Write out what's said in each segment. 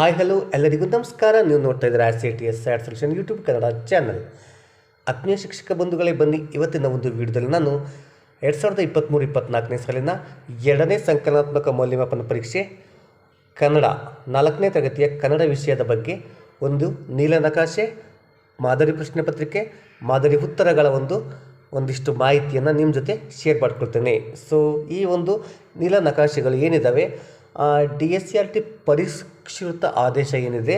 Hi, hello, ಎಲ್ಲರಿಗೂ ನಮಸ್ಕಾರ. ನೀವು ನೋಡ್ತಾ ಇದ್ದೀರಾ R C T S sad solution YouTube Kannada channel ಆತ್ಮೀಯ ಶಿಕ್ಷಕ ಬಂಧುಗಳೇ, ಬನ್ನಿ. ಇವತ್ತಿನ ಒಂದು ವಿಡಿಯೋದಲ್ಲಿ ನಾನು ಎರಡು ಸಾವಿರದ ಇಪ್ಪತ್ತ್ಮೂರು ಇಪ್ಪತ್ತ್ನಾಲ್ಕನೇ ಸಾಲಿನ ಎರಡನೇ ಸಂಕಲನಾತ್ಮಕ ಮೌಲ್ಯಮಾಪನ ಪರೀಕ್ಷೆ, ಕನ್ನಡ, ನಾಲ್ಕನೇ ತರಗತಿಯ ಕನ್ನಡ ವಿಷಯದ ಬಗ್ಗೆ ಒಂದು ನೀಲನಕಾಶೆ ಮಾದರಿ ಪ್ರಶ್ನೆ ಪತ್ರಿಕೆ, ಮಾದರಿ ಉತ್ತರಗಳ ಒಂದು, ಒಂದಿಷ್ಟು ಮಾಹಿತಿಯನ್ನು ನಿಮ್ಮ ಜೊತೆ ಶೇರ್ ಮಾಡ್ಕೊಳ್ತೇನೆ. ಸೊ ಈ ಒಂದು ನೀಲನಕಾಶೆಗಳು ಏನಿದ್ದಾವೆ D S C R T ಪರಿಷ್ಕೃತ ಆದೇಶ ಏನಿದೆ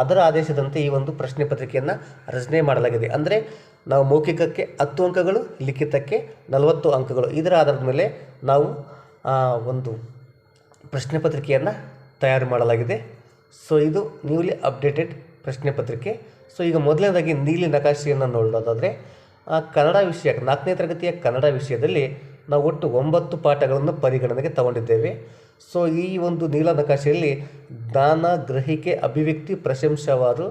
ಅದರ ಆದೇಶದಂತೆ ಈ ಒಂದು ಪ್ರಶ್ನೆ ಪತ್ರಿಕೆಯನ್ನು ರಚನೆ ಮಾಡಲಾಗಿದೆ. ಅಂದರೆ ನಾವು ಮೌಖಿಕಕ್ಕೆ ಹತ್ತು ಅಂಕಗಳು, ಲಿಖಿತಕ್ಕೆ ನಲವತ್ತು ಅಂಕಗಳು, ಇದರ ಆಧಾರದ ಮೇಲೆ ನಾವು ಒಂದು ಪ್ರಶ್ನೆ ಪತ್ರಿಕೆಯನ್ನು ತಯಾರು ಮಾಡಲಾಗಿದೆ. ಸೊ ಇದು ನ್ಯೂಲಿ ಅಪ್ಡೇಟೆಡ್ ಪ್ರಶ್ನೆ ಪತ್ರಿಕೆ. ಸೊ ಈಗ ಮೊದಲನೇದಾಗಿ ನೀಲಿ ನಕಾಶೆಯನ್ನು ನೋಡೋದಾದರೆ ಕನ್ನಡ ವಿಷಯ ನಾಲ್ಕನೇ ತರಗತಿಯ ಕನ್ನಡ ವಿಷಯದಲ್ಲಿ ನಾವು ಒಟ್ಟು ಒಂಬತ್ತು ಪಾಠಗಳನ್ನು ಪರಿಗಣನೆಗೆ ತಗೊಂಡಿದ್ದೇವೆ. ಸೊ ಈ ಒಂದು ನೀಲ ನಕಾಶೆಯಲ್ಲಿ ಜ್ಞಾನ, ಗ್ರಹಿಕೆ, ಅಭಿವ್ಯಕ್ತಿ, ಪ್ರಶಂಸಾವಾರು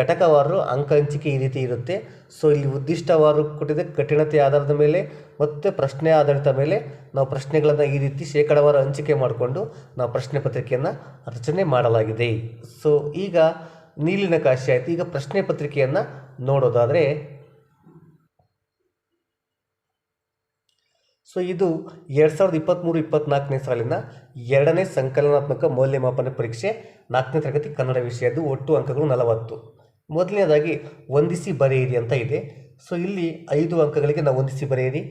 ಘಟಕವಾರು, ಅಂಕ, ಹಂಚಿಕೆ ಈ ರೀತಿ ಇರುತ್ತೆ. ಸೊ ಇಲ್ಲಿ ಉದ್ದಿಷ್ಟವಾರು ಕೊಟ್ಟಿದೆ ಕಠಿಣತೆ ಆಧಾರದ ಮೇಲೆ ಮತ್ತು ಪ್ರಶ್ನೆ ಆಧಾರಿತ ಮೇಲೆ ನಾವು ಪ್ರಶ್ನೆಗಳನ್ನು ಈ ರೀತಿ ಶೇಕಡವಾರು ಹಂಚಿಕೆ ಮಾಡಿಕೊಂಡು ನಾವು ಪ್ರಶ್ನೆ ಪತ್ರಿಕೆಯನ್ನು ರಚನೆ ಮಾಡಲಾಗಿದೆ. ಸೊ ಈಗ ನೀಲಿನ ಕಾಶಿ ಆಯಿತು. ಈಗ ಪ್ರಶ್ನೆ ಪತ್ರಿಕೆಯನ್ನು ನೋಡೋದಾದರೆ ಸೊ ಇದು ಎರಡು ಸಾವಿರದ ಇಪ್ಪತ್ತ್ಮೂರು ಇಪ್ಪತ್ತ್ನಾಲ್ಕನೇ ಸಾಲಿನ ಎರಡನೇ ಸಂಕಲನಾತ್ಮಕ ಮೌಲ್ಯಮಾಪನ ಪರೀಕ್ಷೆ ನಾಲ್ಕನೇ ತರಗತಿ ಕನ್ನಡ ವಿಷಯದ್ದು ಒಟ್ಟು ಅಂಕಗಳು ನಲವತ್ತು. ಮೊದಲನೇದಾಗಿ ಹೊಂದಿಸಿ ಬರೆಯಿರಿ ಅಂತ ಇದೆ. ಸೊ ಇಲ್ಲಿ ಐದು ಅಂಕಗಳಿಗೆ ನಾವು ಹೊಂದಿಸಿ ಬರೆಯಿರಿ.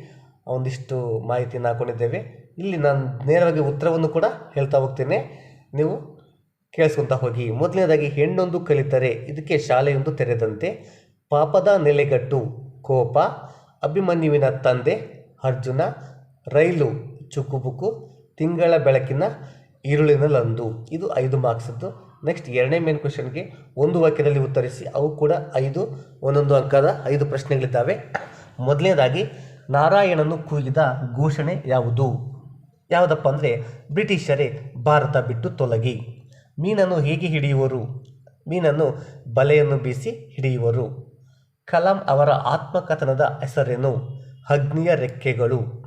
ಒಂದಿಷ್ಟು ಮಾಹಿತಿಯನ್ನು ಹಾಕೊಂಡಿದ್ದೇವೆ. ಇಲ್ಲಿ ನಾನು ನೇರವಾಗಿ ಉತ್ತರವನ್ನು ಕೂಡ ಹೇಳ್ತಾ ಹೋಗ್ತೇನೆ. ನೀವು ಕೇಳಿಸ್ಕೊತಾ ಹೋಗಿ. ಮೊದಲನೇದಾಗಿ ಹೆಣ್ಣೊಂದು ಕಲಿತರೆ, ಇದಕ್ಕೆ ಶಾಲೆಯೊಂದು ತೆರೆದಂತೆ. ಪಾಪದ ನೆಲೆಗಟ್ಟು ಕೋಪ, ಅಭಿಮನ್ಯುವಿನ ತಂದೆ ಅರ್ಜುನ ರೈಲು ಚುಕುಬುಕು ತಿಂಗಳ ಬೆಳಕಿನ ಈರುಳಿನಲ್ಲಂದು ಇದು ಐದು ಮಾರ್ಕ್ಸದ್ದು. ನೆಕ್ಸ್ಟ್ ಎರಡನೇ ಮೇನ್ ಕ್ವೆಶನ್ಗೆ ಒಂದು ವಾಕ್ಯದಲ್ಲಿ ಉತ್ತರಿಸಿ, ಅವು ಕೂಡ ಐದು, ಒಂದೊಂದು ಅಂಕದ ಐದು ಪ್ರಶ್ನೆಗಳಿದ್ದಾವೆ. ಮೊದಲನೇದಾಗಿ, ನಾರಾಯಣನು ಕೂಗಿದ ಘೋಷಣೆ ಯಾವುದು? ಯಾವುದಪ್ಪ ಅಂದರೆ, ಬ್ರಿಟಿಷರೇ ಭಾರತ ಬಿಟ್ಟು ತೊಲಗಿ. ಮೀನನ್ನು ಹೇಗೆ ಹಿಡಿಯುವರು? ಮೀನನ್ನು ಬಲೆಯನ್ನು ಬೀಸಿ ಹಿಡಿಯುವರು. ಕಲಾಂ ಅವರ ಆತ್ಮಕಥನದ ಹೆಸರೇನು? ಅಗ್ನಿಯ ರೆಕ್ಕೆಗಳು.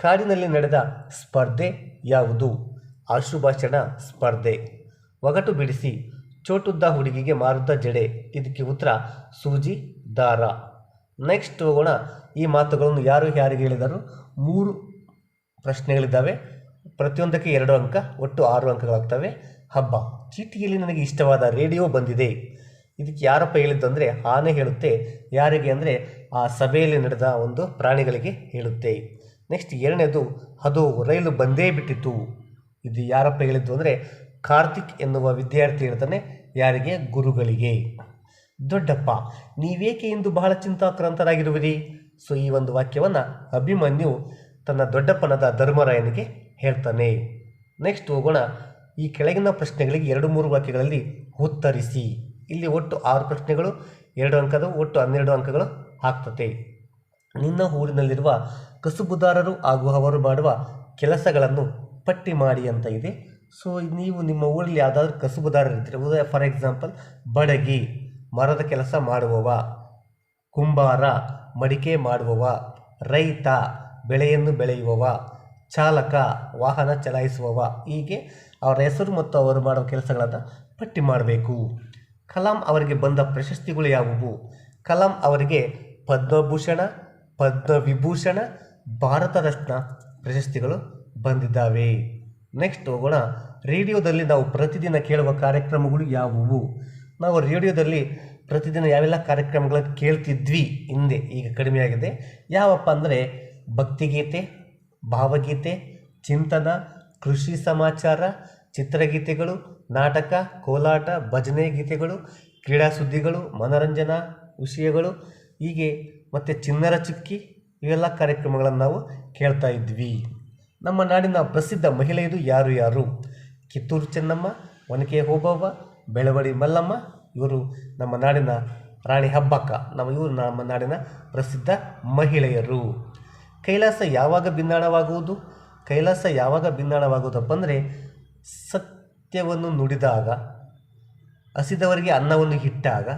ಕಾಡಿನಲ್ಲಿ ನಡೆದ ಸ್ಪರ್ಧೆ ಯಾವುದು? ಆಶುಭಾಷಣ ಸ್ಪರ್ಧೆ. ಒಗಟು ಬಿಡಿಸಿ ಚೋಟುದ್ದ ಹುಡುಗಿಗೆ ಮಾರುದ್ದ ಜಡೆ. ಇದಕ್ಕೆ ಉತ್ತರ ಸೂಜಿ ದಾರ. ನೆಕ್ಸ್ಟ್ ಹೋಗೋಣ. ಈ ಮಾತುಗಳನ್ನು ಯಾರು ಯಾರಿಗೆ ಹೇಳಿದರು? ಮೂರು ಪ್ರಶ್ನೆಗಳಿದ್ದಾವೆ. ಪ್ರತಿಯೊಂದಕ್ಕೆ ಎರಡು ಅಂಕ, ಒಟ್ಟು ಆರು ಅಂಕಗಳಾಗ್ತವೆ. ಹಬ್ಬ. ಚೀಟಿಯಲ್ಲಿ ನನಗೆ ಇಷ್ಟವಾದ ರೇಡಿಯೋ ಬಂದಿದೆ. ಇದಕ್ಕೆ ಯಾರಪ್ಪ ಹೇಳಿದ್ದು ಅಂದರೆ ಆನೆ ಹೇಳುತ್ತೆ. ಯಾರಿಗೆ ಅಂದರೆ ಆ ಸಭೆಯಲ್ಲಿ ನಡೆದ ಒಂದು ಪ್ರಾಣಿಗಳಿಗೆ ಹೇಳುತ್ತೆ. ನೆಕ್ಸ್ಟ್ ಎರಡನೇದು ಅದು ರೈಲು ಬಂದೇ ಬಿಟ್ಟಿತ್ತು. ಇದು ಯಾರಪ್ಪ ಹೇಳಿದ್ದು ಅಂದರೆ, ಕಾರ್ತಿಕ್ ಎನ್ನುವ ವಿದ್ಯಾರ್ಥಿ ಹೇಳ್ತಾನೆ, ಯಾರಿಗೆ? ಗುರುಗಳಿಗೆ. ದೊಡ್ಡಪ್ಪ, ನೀವೇಕೆ ಇಂದು ಬಹಳ ಚಿಂತಾಕ್ರಾಂತರಾಗಿರುವಿರಿ? ಸೊ ಈ ಒಂದು ವಾಕ್ಯವನ್ನು ಅಭಿಮನ್ಯು ತನ್ನ ದೊಡ್ಡಪ್ಪನದ ಧರ್ಮರಾಯನಿಗೆ ಹೇಳ್ತಾನೆ. ನೆಕ್ಸ್ಟ್ ಹೋಗೋಣ, ಈ ಕೆಳಗಿನ ಪ್ರಶ್ನೆಗಳಿಗೆ ಎರಡು ಮೂರು ವಾಕ್ಯಗಳಲ್ಲಿ ಉತ್ತರಿಸಿ. ಇಲ್ಲಿ ಒಟ್ಟು ಆರು ಪ್ರಶ್ನೆಗಳು, ಎರಡು ಅಂಕದ ಒಟ್ಟು ಹನ್ನೆರಡು ಅಂಕಗಳು ಆಗ್ತದೆ ನಿನ್ನ ಊರಿನಲ್ಲಿರುವ ಕಸುಬುದಾರರು ಹಾಗೂ ಅವರು ಮಾಡುವ ಕೆಲಸಗಳನ್ನು ಪಟ್ಟಿ ಮಾಡಿ ಅಂತ ಇದೆ. ಸೊ ನೀವು ನಿಮ್ಮ ಊರಲ್ಲಿ ಯಾವುದಾದ್ರೂ ಕಸುಬುದಾರರು ಇದ್ದರೆ ಉದಾ ಫಾರ್ ಎಕ್ಸಾಂಪಲ್ ಬಡಗಿ, ಮರದ ಕೆಲಸ ಮಾಡುವವ, ಕುಂಬಾರ, ಮಡಿಕೆ ಮಾಡುವವ, ರೈತ, ಬೆಳೆಯನ್ನು ಬೆಳೆಯುವವ, ಚಾಲಕ, ವಾಹನ ಚಲಾಯಿಸುವವ, ಹೀಗೆ ಅವರ ಹೆಸರು ಮತ್ತು ಅವರು ಮಾಡುವ ಕೆಲಸಗಳನ್ನು ಪಟ್ಟಿ ಮಾಡಬೇಕು. ಕಲಾಂ ಅವರಿಗೆ ಬಂದ ಪ್ರಶಸ್ತಿಗಳು ಯಾವುವು? ಕಲಾಂ ಅವರಿಗೆ ಪದ್ಮಭೂಷಣ ಪದ್ಮವಿಭೂಷಣ ಭಾರತ ರತ್ನ ಪ್ರಶಸ್ತಿಗಳು ಬಂದಿದ್ದಾವೆ. ನೆಕ್ಸ್ಟ್ ಹೋಗೋಣ. ರೇಡಿಯೋದಲ್ಲಿ ನಾವು ಪ್ರತಿದಿನ ಕೇಳುವ ಕಾರ್ಯಕ್ರಮಗಳು ಯಾವುವು? ನಾವು ರೇಡಿಯೋದಲ್ಲಿ ಪ್ರತಿದಿನ ಯಾವೆಲ್ಲ ಕಾರ್ಯಕ್ರಮಗಳನ್ನು ಕೇಳ್ತಿದ್ವಿ ಹಿಂದೆ, ಈಗ ಕಡಿಮೆಯಾಗಿದೆ ಯಾವಪ್ಪ ಅಂದರೆ ಭಕ್ತಿಗೀತೆ, ಭಾವಗೀತೆ, ಚಿಂತನ, ಕೃಷಿ ಸಮಾಚಾರ, ಚಿತ್ರಗೀತೆಗಳು, ನಾಟಕ, ಕೋಲಾಟ, ಭಜನೆ ಗೀತೆಗಳು, ಕ್ರೀಡಾ ಸುದ್ದಿಗಳು, ಮನೋರಂಜನಾ ವಿಷಯಗಳು. ಹೀಗೆ ಮತ್ತು ಚಿನ್ನರ ಚುಕ್ಕಿ, ಇವೆಲ್ಲ ಕಾರ್ಯಕ್ರಮಗಳನ್ನು ನಾವು ಕೇಳ್ತಾ ಇದ್ವಿ. ನಮ್ಮ ನಾಡಿನ ಪ್ರಸಿದ್ಧ ಮಹಿಳೆಯರು ಯಾರು ಯಾರು? ಕಿತ್ತೂರು ಚೆನ್ನಮ್ಮ, ಒನಕೆ ಓಬವ್ವ ಬೆಳವಡಿ ಮಲ್ಲಮ್ಮ, ಇವರು ನಮ್ಮ ನಾಡಿನ ರಾಣಿ ಹಬ್ಬಕ್ಕ. ನಮ್ಮ ಇವರು ನಮ್ಮ ನಾಡಿನ ಪ್ರಸಿದ್ಧ ಮಹಿಳೆಯರು. ಕೈಲಾಸ ಯಾವಾಗ ಭಿನ್ನಾಣವಾಗುವುದು ಕೈಲಾಸ ಯಾವಾಗ ಭಿನ್ನಾಣವಾಗುವುದಪ್ಪ ಅಂದರೆ ಸತ್ಯವನ್ನು ನುಡಿದಾಗ, ಹಸಿದವರಿಗೆ ಅನ್ನವನ್ನು ಇಟ್ಟಾಗ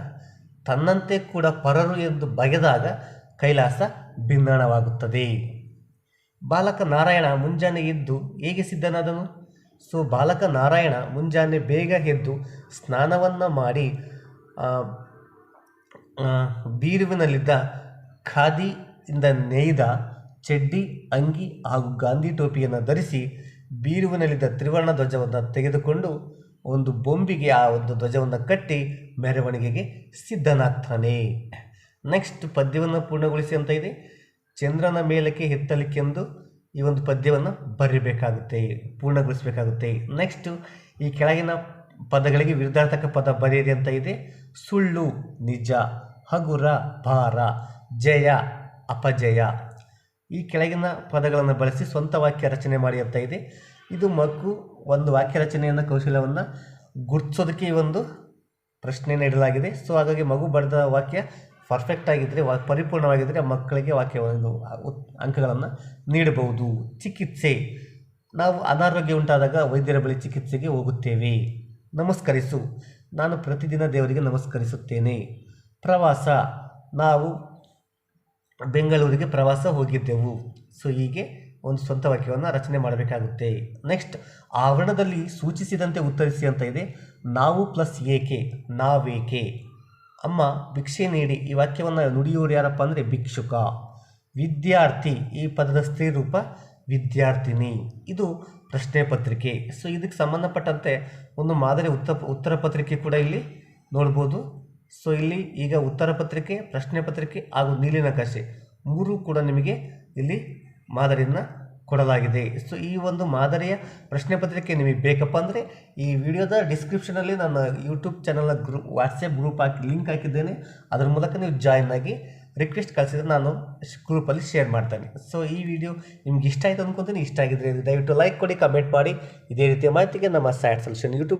ತನ್ನಂತೆ ಕೂಡ ಪರರು ಎಂದು ಬಗೆದಾಗ ಕೈಲಾಸ ಭಿನ್ನಾಣವಾಗುತ್ತದೆ ಬಾಲಕ ನಾರಾಯಣ ಮುಂಜಾನೆ ಎದ್ದು ಹೇಗೆ ಸಿದ್ಧನಾದನು? ಸೊ, ಬಾಲಕ ನಾರಾಯಣ ಮುಂಜಾನೆ ಬೇಗ ಎದ್ದು ಸ್ನಾನವನ್ನು ಮಾಡಿ ಬೀರುವಿನಲ್ಲಿದ್ದ ಖಾದಿಯಿಂದ ನೇಯ್ದ ಚಡ್ಡಿ, ಅಂಗಿ ಹಾಗೂ ಗಾಂಧಿ ಟೋಪಿಯನ್ನು ಧರಿಸಿ ಬೀರುವಿನಲ್ಲಿದ್ದ ತ್ರಿವರ್ಣ ಧ್ವಜವನ್ನು ತೆಗೆದುಕೊಂಡು ಒಂದು ಬೊಂಬಿಗೆ ಆ ಒಂದು ಧ್ವಜವನ್ನು ಕಟ್ಟಿ ಮೆರವಣಿಗೆಗೆ ಸಿದ್ಧನಾಗ್ತಾನೆ. ನೆಕ್ಸ್ಟ್ ಪದ್ಯವನ್ನು ಪೂರ್ಣಗೊಳಿಸಿ ಅಂತ ಇದೆ. ಚಂದ್ರನ ಮೇಲಕ್ಕೆ ಎತ್ತಲಿಕ್ಕೆಂದು ಈ ಒಂದು ಪದ್ಯವನ್ನು ಬರೀಬೇಕಾಗುತ್ತೆ, ಪೂರ್ಣಗೊಳಿಸಬೇಕಾಗುತ್ತೆ. ನೆಕ್ಸ್ಟು ಈ ಕೆಳಗಿನ ಪದಗಳಿಗೆ ವಿರುದ್ಧಾರ್ಥಕ ಪದ ಬರೆಯಿರಿ ಅಂತ ಇದೆ. ಸುಳ್ಳು, ನಿಜ, ಹಗುರ, ಭಾರ, ಜಯ, ಅಪಜಯ. ಈ ಕೆಳಗಿನ ಪದಗಳನ್ನು ಬಳಸಿ ಸ್ವಂತ ವಾಕ್ಯ ರಚನೆ ಮಾಡಿ ಅಂತ ಇದೆ. ಇದು ಮಗು ಒಂದು ವಾಕ್ಯ ರಚನೆಯನ್ನು ಕೌಶಲ್ಯವನ್ನು ಗುರ್ತಿಸೋದಕ್ಕೆ ಈ ಒಂದು ಪ್ರಶ್ನೆ ನೀಡಲಾಗಿದೆ. ಸೊ ಹಾಗಾಗಿ ಮಗು ಬರೆದ ವಾಕ್ಯ ಪರ್ಫೆಕ್ಟ್ ಆಗಿದ್ದರೆ ವಾ ಪರಿಪೂರ್ಣವಾಗಿದ್ದರೆ ಮಕ್ಕಳಿಗೆ ವಾಕ್ಯ ಒಂದು ಅಂಕಗಳನ್ನು ನೀಡಬಹುದು. ಚಿಕಿತ್ಸೆ. ನಾವು ಅನಾರೋಗ್ಯ ಉಂಟಾದಾಗ ವೈದ್ಯರ ಬಳಿ ಚಿಕಿತ್ಸೆಗೆ ಹೋಗುತ್ತೇವೆ. ನಮಸ್ಕರಿಸು. ನಾನು ಪ್ರತಿದಿನ ದೇವರಿಗೆ ನಮಸ್ಕರಿಸುತ್ತೇನೆ. ಪ್ರವಾಸ. ನಾವು ಬೆಂಗಳೂರಿಗೆ ಪ್ರವಾಸ ಹೋಗಿದ್ದೆವು. ಸೊ ಹೀಗೆ ಒಂದು ಸ್ವಂತ ವಾಕ್ಯವನ್ನು ರಚನೆ ಮಾಡಬೇಕಾಗುತ್ತೆ. ನೆಕ್ಸ್ಟ್ ಆವರಣದಲ್ಲಿ ಸೂಚಿಸಿದಂತೆ ಉತ್ತರಿಸಿ ಅಂತ ಇದೆ, ನಾವು ಪ್ಲಸ್ ಏಕೆ ನಾವೇಕೆ? ಅಮ್ಮ, ಭಿಕ್ಷೆ ನೀಡಿ, ಈ ವಾಕ್ಯವನ್ನು ನುಡಿಯೋರು ಯಾರಪ್ಪ ಅಂದರೆ ಭಿಕ್ಷುಕ. ವಿದ್ಯಾರ್ಥಿ, ಈ ಪದದ ಸ್ತ್ರೀ ರೂಪ ವಿದ್ಯಾರ್ಥಿನಿ. ಇದು ಪ್ರಶ್ನೆ ಪತ್ರಿಕೆ. ಸೊ ಇದಕ್ಕೆ ಸಂಬಂಧಪಟ್ಟಂತೆ ಒಂದು ಮಾದರಿ ಉತ್ತರ ಉತ್ತರ ಪತ್ರಿಕೆ ಕೂಡ ಇಲ್ಲಿ ನೋಡ್ಬೋದು. ಸೊ ಇಲ್ಲಿ ಈಗ ಉತ್ತರ ಪತ್ರಿಕೆ, ಪ್ರಶ್ನೆ ಪತ್ರಿಕೆ ಹಾಗೂ ನೀಲಿನಕಾಶೆ ಮೂರು ಕೂಡ ನಿಮಗೆ ಇಲ್ಲಿ ಮಾದರಿಯನ್ನು ಕೊಡಲಾಗಿದೆ. ಸೊ ಈ ಒಂದು ಮಾದರಿಯ ಪ್ರಶ್ನೆ ಪತ್ರಿಕೆ ನಿಮಗೆ ಬೇಕಪ್ಪ ಅಂದರೆ, ಈ ವಿಡಿಯೋದ ಡಿಸ್ಕ್ರಿಪ್ಷನಲ್ಲಿ ನನ್ನ ಯೂಟ್ಯೂಬ್ ಚಾನಲ್ನ ಗ್ರೂ ವಾಟ್ಸಪ್ ಗ್ರೂಪ್ ಹಾಕಿ ಲಿಂಕ್ ಹಾಕಿದ್ದೇನೆ. ಅದರ ಮೂಲಕ ನೀವು ಜಾಯ್ನ್ ಆಗಿ ರಿಕ್ವೆಸ್ಟ್ ಕಳಿಸಿದ್ರೆ ನಾನು ಗ್ರೂಪಲ್ಲಿ ಶೇರ್ ಮಾಡ್ತೇನೆ. ಸೊ ಈ ವಿಡಿಯೋ ನಿಮ್ಗೆ ಇಷ್ಟ ಆಯಿತು ಅಂದ್ಕೊತೀನಿ ಇಷ್ಟ ಆಗಿದ್ರೆ ದಯವಿಟ್ಟು ಲೈಕ್ ಕೊಡಿ ಕಮೆಂಟ್ ಮಾಡಿ. ಇದೇ ರೀತಿಯ ಮಾಹಿತಿಗೆ ನಮ್ಮ ಸ್ಯಾಟ್ ಸೊಲ್ಯೂಷನ್ ಯೂಟ್ಯೂಬ್